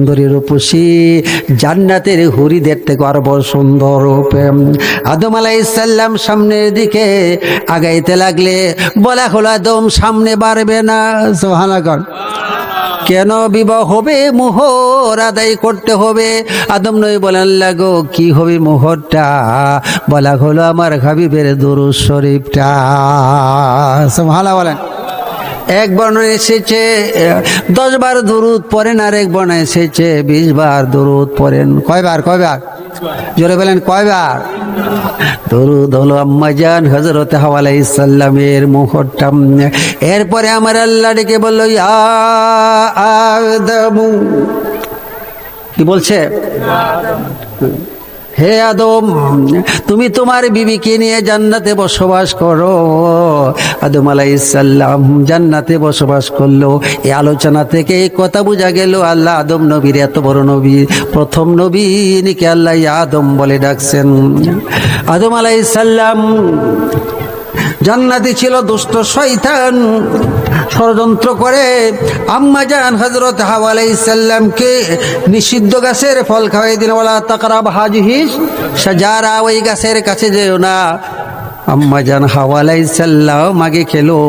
সুন্দরী রূপসী জান্নাতের হুরিদের থেকে আরও বড় সুন্দর রূপে আদম আলাইসাল্লাম সামনের দিকে আগাইতে লাগলে, বলা হলো আদম সামনে বাড়বে না। সোহানাগণ কেন বিবাহ হবে? মোহর আদায় করতে হবে। আদম নই বলেন লাগো কি হবে মোহরটা? বলা হলো আমার হাবিবের দুরু শরীফটা। ভালো বলেন। এক বর্ণনা এসেছে দশ বার দরুদ পড়েন আর এক বর্ণনা এসেছে, বিশ বার দরুদ পড়েন। কয়বার কয়বার? জোরে বলেন, কয়বার? দরুদ হলো আম্মাজান হজরত হাওয়ালাই ইসাল্লামের মুহূর্তটা এরপরে আমার আল্লাহ ডেকে বলল, ইয়া কি বলছে? হে আদম, তুমি তোমার বিবিকে নিয়ে জান্নাতে বসবাস করো। আদম আলাইসাল্লাম জান্নাতে বসবাস করল। এই আলোচনা থেকে এই কথা বোঝা গেল, আল্লাহ আদম নবীর, এত বড় নবী, প্রথম নবী নিকে আল্লাহ আদম বলে ডাকছেন। আদম আলাইসাল্লাম জান্নাতি ছিল দুষ্ট শয়তান। ষড়যন্ত্র করে আম্মা জান হজরত হাওয়ালাইসাল্লামকে নিষিদ্ধ গাছের ফল খাওয়াই বলা তাকরাব হাজহিস সাজারা ওই গাছের কাছে যেও না। আম্মা জান হাওয়া আলাইসাল্লাম আগে খেলো।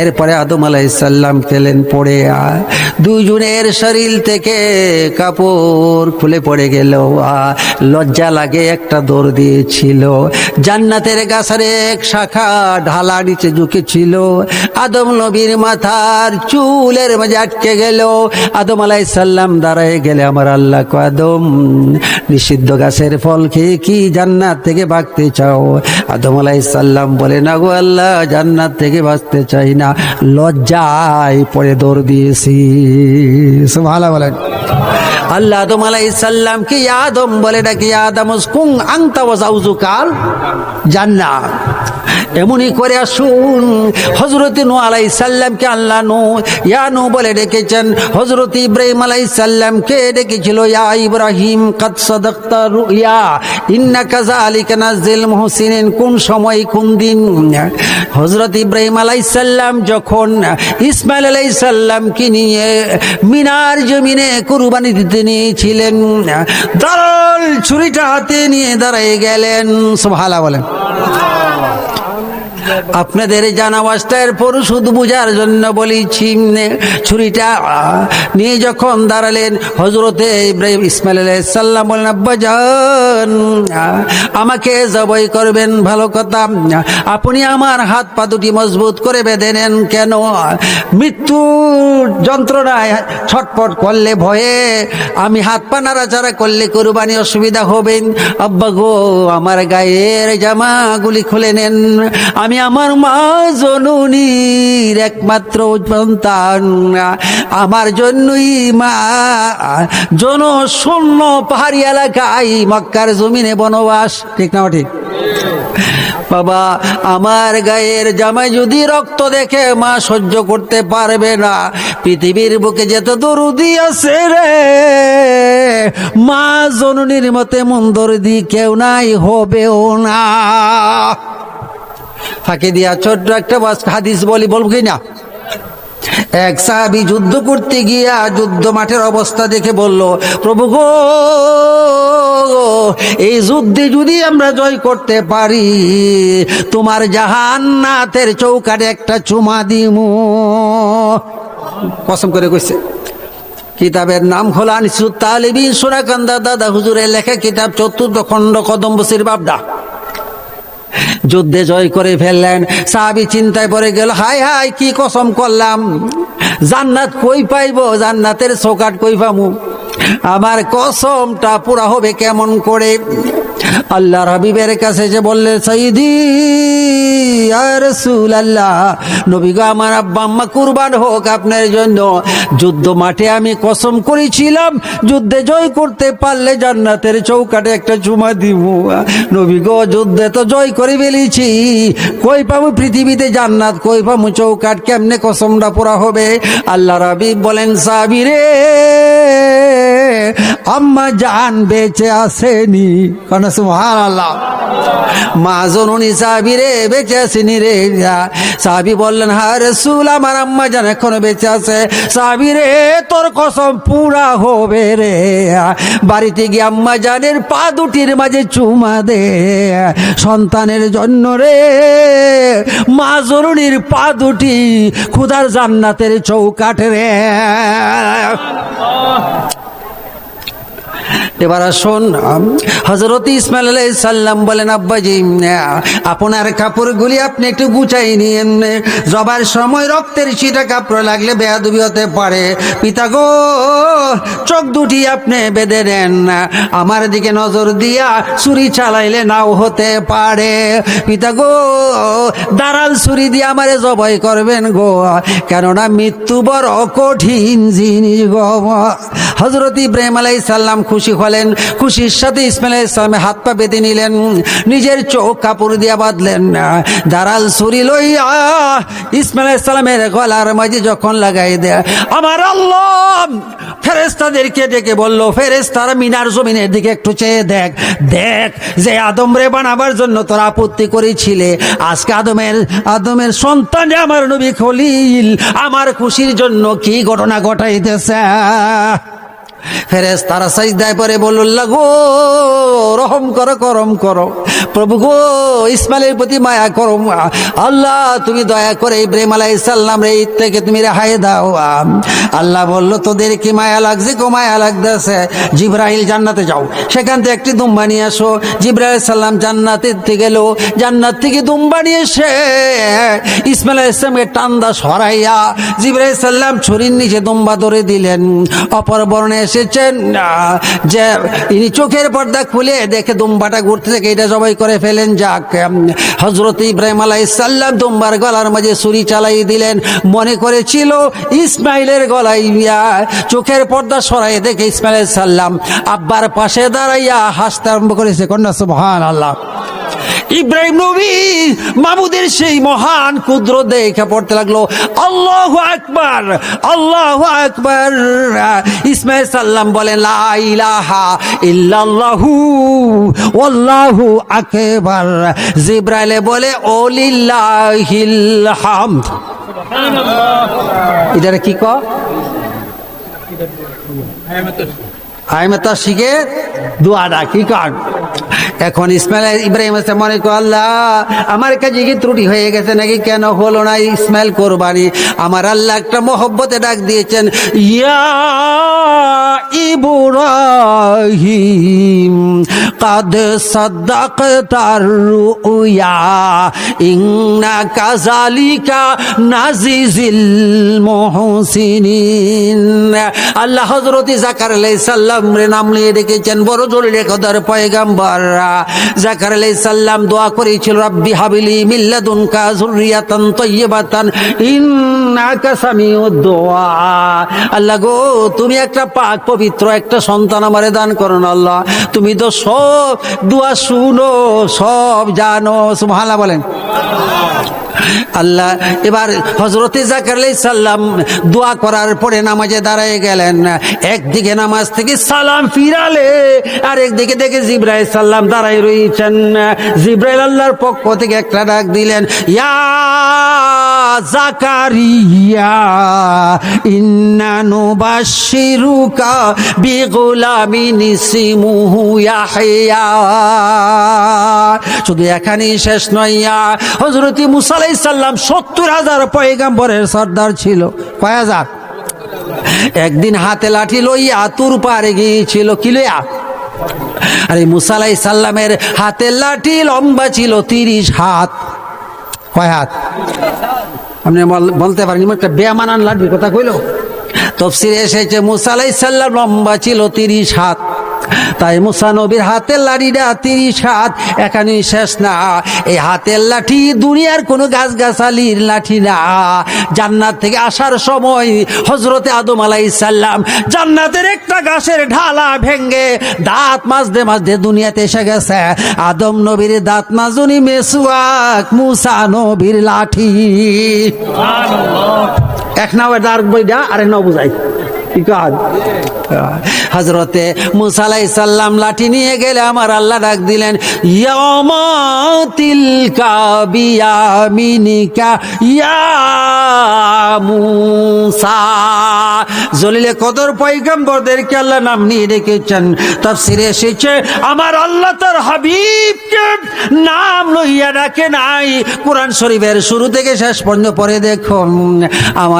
এরপরে আদম আলাইসাল্লাম খেলেন পড়ে দুজনের শরীর থেকে কাপড় খুলে পড়ে গেল। লজ্জা লাগে একটা দৌড় দিয়েছিল। জান্নাতের গাছের এক শাখা ঢালা নিচে ঝুঁকেছিল। আদম নবীর মাথার চুলের মাঝে আটকে গেল। আদম আলাইসাল্লাম দাঁড়ায় গেলে আমার আল্লাহ আদম, নিষিদ্ধ গাছের ফল খেয়ে কি জান্নাত থেকে ভাগতে চাও? আদম আলাইসাল্লাম বলে, না গো আল্লাহ, জান্নাত থেকে বাঁচতে চাই না। লজ্জায় পরে দৌড় দিয়েছি। ভালো বলেন। আল্লাহ আদম আলাই সাল্লামকে আদম বলে ডাকি, আদম কুং আংতা কাল জান্নাত এমনই করে আসুন। হজরত নু আলাই সাল্লামকে আল্লাহ নু ইয়া নু বলে ডেকেছেন। হজরত ইব্রাহিম আলাই সাল্লামকে ডেকেছিল, ইয়া ইব্রাহিম, কাদ সাদাক্তা রুইয়া ইন্না কাজা আলী কানাজিল কোন সময়, কোন দিন? হজরত ইব্রাহিম আলাই সাল্লাম যখন ইসমাইল আলাই সাল্লামকে নিয়ে মিনার জমিনে কুরবানি দিতে নিয়েছিলেন দারুল ছুরিটা হাতে নিয়ে দাঁড়ায় গেলেন। সুবহানাল্লাহ বলেন। আপনাদের জানা অবস্থার পর শুধু বুঝার জন্য বলেছি ছুরিটা নিয়ে যখন দাঁড়ালেন হজরতে ইব্রাহিম ইসমাইল সাল্লাম বলেন আব্বাজান আমাকে জবাই করবেন, ভালো কথা। আপনি আমার হাত পা দুটি মজবুত করে বেঁধে নেন কেন? মৃত্যু যন্ত্রণায় ছটপট করলে ভয়ে, আমি হাত পা নাড়াচাড়া করলে কোরবানি অসুবিধা হবেন আব্বা গো, আমার গায়ের জামাগুলি খুলে নেন। আমি আমার মা জননীর একমাত্র সন্তান। আমার জন্যই মা জন শূন্য পাহাড়ি এলাকায় মক্কার জমিনে বনবাস। ঠিক না ঠিক? বাবা, আমার গায়ের জামাই যদি রক্ত দেখে মা সহ্য করতে পারবে না, পৃথিবীর বুকে যেত দরুদি আছে রে, মা জননীর মতে মন দি কেউ নাই, হবেও না। ফাঁকে দিয়া ছোট্ট একটা বাস হাদিস বলি, বলব কি না? এক সাহাবি যুদ্ধ করতে গিয়া যুদ্ধ মাঠের অবস্থা দেখে বলল, প্রভু গো এই যুদ্ধে যদি আমরা জয় করতে পারি, তোমার জাহান্নাতের চৌকাটে একটা চুমা দিমু। কসম করে কইছে। কিতাবের নাম হলো আনিসুত তালিবিন সোনাকান্দা দাদা হুজুরের লেখা কিতাব চতুর্থ খণ্ড কদম্বসির বাবদা যুদ্ধে জয় করে ফেললেন। সাহাবি চিন্তায় পড়ে গেল হাই হাই কি কসম করলাম। জান্নাত কই পাইব? জান্নাতের চৌকাট কই পামু? আমার কসমটা পুরা হবে কেমন করে? আল্লাহ হাবিবের কাছে যে বললে সঈদি রসুল আল্লাহ নবী গো, আমার আব্বা আম্মা কুরবান হোক আপনার জন্য। যুদ্ধ মাঠে আমি কসম করেছিলাম, যুদ্ধে জয় করতে পারলে জান্নাতের চৌকাটে একটা চুমা দিব। নবী গো, যুদ্ধে তো জয় করে ফেলেছি। কই পাবো পৃথিবীতে জান্নাত, কই পাবো চৌকাট কেমনে কসমটা পুরা হবে? আল্লাহ রাবি বলেন, সাবিরে আম্মা জান বেঁচে আসেনি। কেন সুহান আল্লাহ মা জননী সাহাবি রে, বেঁচে আসেনি রে। সাহাবি বললেন হ্যাঁ রসুল, আমার আম্মা জান এখনও বেঁচে আছে। সাহাবি রে, তোর কসম পুরা হবে রে। বাড়িতে গিয়ে আম্মা জানের পা দুটির মাঝে চুমা দে। সন্তানের জন্য রে, মা জরুরির পা দুটি খুদার জান্নাতের চৌকাঠ রে। এবার আসুন হজরত ইসমাইল আলাইহিস সাল্লাম বলেন, আব্বাজি আপনার কাপড়গুলি আপনি একটু গুছাই নিয়েন। জবার সময় রক্তের ছিটা কাপড় লাগলে বেয়াদুবি হতে পারে। পিতা গো, চোখ দুটি আপনি বেঁধে নেন। আমার দিকে নজর দিয়া ছুরি চালাইলে নাও হতে পারে। পিতা গো, দাঁড়াল ছুরি দিয়ে আমারে জবাই করবেন গো। কেননা মৃত্যু বড় কঠিন জিনিস গো। হজরত ইব্রাহিম আলাই সাল্লাম খুশি হলেন খুশির সাথে ইসমাইল ইসলামে হাত পা বেঁধে নিলেন, নিজের চোখ কাপড় দিয়া বাঁধলেন। দাঁড়াল ছুরি লইয়া ইসমাইল ইসলামের গলার মাঝে যখন লাগাই দেয়, আমার আল্লাহ ফেরেস্তাদেরকে ডেকে বলল ফেরেস্তারা মিনার জমিনের দিকে একটু চেয়ে দেখ। দেখ যে আদম রে বানাবার জন্য তোরা আপত্তি করেছিলে। আজকে আদমের আদমের সন্তান আমার নবী খলিল, আমার খুশির জন্য কি ঘটনা ঘটাইতেছে? ফেরেস তারা সাজদায় পরে বলল্লা গো রহম করো, করম করো। প্রভু গো, ইসমাইলের প্রতি মায়া করো আল্লাহ, তুমি দয়া করে ইব্রাহিম আলাই সাল্লাম রে থেকে তুমি রেহাই দাও আল্লাহ বলল, তোদের কি মায়া লাগছে গো? মায়া লাগতেছে। জিব্রাহিল জান্নাতে যাও। সেখান থেকে একটি দুম্বা নিয়ে আসো। জিব্রাহিল সাল্লাম জান্নাতের থেকে গেল। জান্নাত থেকে দুম্বা নিয়ে এসে ইসমাইল ইসলামকে টান্দা সরাইয়া জিব্রাহিল সাল্লাম ছুরির নিচে দুম্বা ধরে দিলেন। অপর বর্ণে এসেছেন। যে ইনি চোখের পর্দা খুলে দেখে দুম্বাটা ঘুরতে থেকে এটা জবাই করে ফেলেন, যাক হজরত ইব্রাহিম আলাই সাল্লাম দুম্বার গলার মাঝে ছুরি চালাই দিলেন। মনে করেছিল ইসমাইলের গলায় চোখের পর্দা সরাই দেখে ইসমাইল সাল্লাম আব্বার পাশে দাঁড়াইয়া হাসতে আরম্ভ করেছে। কন্যা সুবহান আল্লাহ ইব্রাহিম নবী মামুদের সেই মহান ক্ষুদ্র দেখে পড়তে লাগল আল্লাহ আকবার আল্লাহ আকবার ইসমাইল সাল্লাম বলেন লা ইলাহা ইল্লাল্লাহু ওয়াল্লাহু আকবার জিব্রাইলে বলে ওলিল্লাহিল হামদ এটার কি ক আইমে তার শিখে দুয়াটা কি কার? এখন ইসমাইল ইব্রাহিম আসলাম মনে আল্লাহ, আমার কাছে কি ত্রুটি হয়ে গেছে নাকি? কেন হলো না ইসমাইল কোরবানি? আমার আল্লাহ একটা মহব্বতে ডাক দিয়েছেন, ইয়া ইব্রাহিম, কাদ সাদ্দাক তার রুয়া, ইন্না কাজালিকা নাজিজিল মুহসিনিন। আল্লাহ হযরত জাকার আলাইহিস সালাম রে নাম নিয়ে ডেকেছেন, বড় জরুরি খোদার পয়গাম্বর জাকার আলাইহিস সালাম দোয়া করেছিল, রাব্বি হাবিলি মিল্লাদুনকা যুররিয়াতান তাইয়্যিবাতান, ইন্নাকা সামিউদ দুআ আল্লাহ গো, তুমি একটা পাক পবিত্র একটা সন্তান আমারে দান করুন আল্লাহ। তুমি তো সব দোয়া শুনো, সব জানো, সুবহানাল্লাহ বলেন। আল্লাহ, এবার হজরতে জাকার সাল্লাম দোয়া করার পরে নামাজে দাঁড়ায় গেলেন। একদিকে নামাজ থেকে সালাম ফিরালে, আর একদিকে দেখে জিব্রাইল সাল্লাম দাঁড়াই রয়েছেন। জিব্রাইল আল্লাহর পক্ষ থেকে একটা ডাক দিলেন শুধু এখানেই শেষ নইয়া হজরতি মুসা আলাইহিস সাল্লাম সত্তর হাজার পয়গাম্বরের সর্দার ছিল। কয় হাজার? একদিন হাতে লাঠি লইয়া তুর পারে গিয়েছিল। কি লইয়া? আরে মুসালাই সাল্লামের হাতের লাঠি লম্বা ছিল তিরিশ হাত। কয় হাত? আপনি বল- বলতে পারেন একটা বেমানান লাঠি কথা কইল? তফসিরে এসেছে মুসালাই সাল্লাম লম্বা ছিল তিরিশ হাত। তাই মুসা নবীর হাতের লাঠিটা তিরিশ হাত। এখানেই শেষ না। এই হাতের লাঠি দুনিয়ার কোনো গাছ গাছালির লাঠি না। জান্নাত থেকে আসার সময় হজরতে আদম আলাই সাল্লাম জান্নাতের একটা গাছের ঢালা ভেঙ্গে দাঁত মাজতে মাজতে দুনিয়াতে এসে গেছে। আদম নবীর দাঁত মাজুনি মেসুয়াক মুসা নবীর লাঠি। এক নাও ডার্ক বইটা আর এক নাও বুঝাই। কি কাজ? হজরতে মুসালাই সাল্লাম লাঠি নিয়ে গেলে আমার আল্লাহ ডাক দিলেন জলিলে কদর পয়গম্বরদেরকে আল্লাহ নাম নিয়ে রেখেছেন তাফসিরে এসেছে, আমার আল্লাহ তার হাবিবকে নাম লইয়া ডাকে নাই। কোরআন শরীফের শুরু থেকে শেষ পর্যন্ত পরে দেখুন। আমার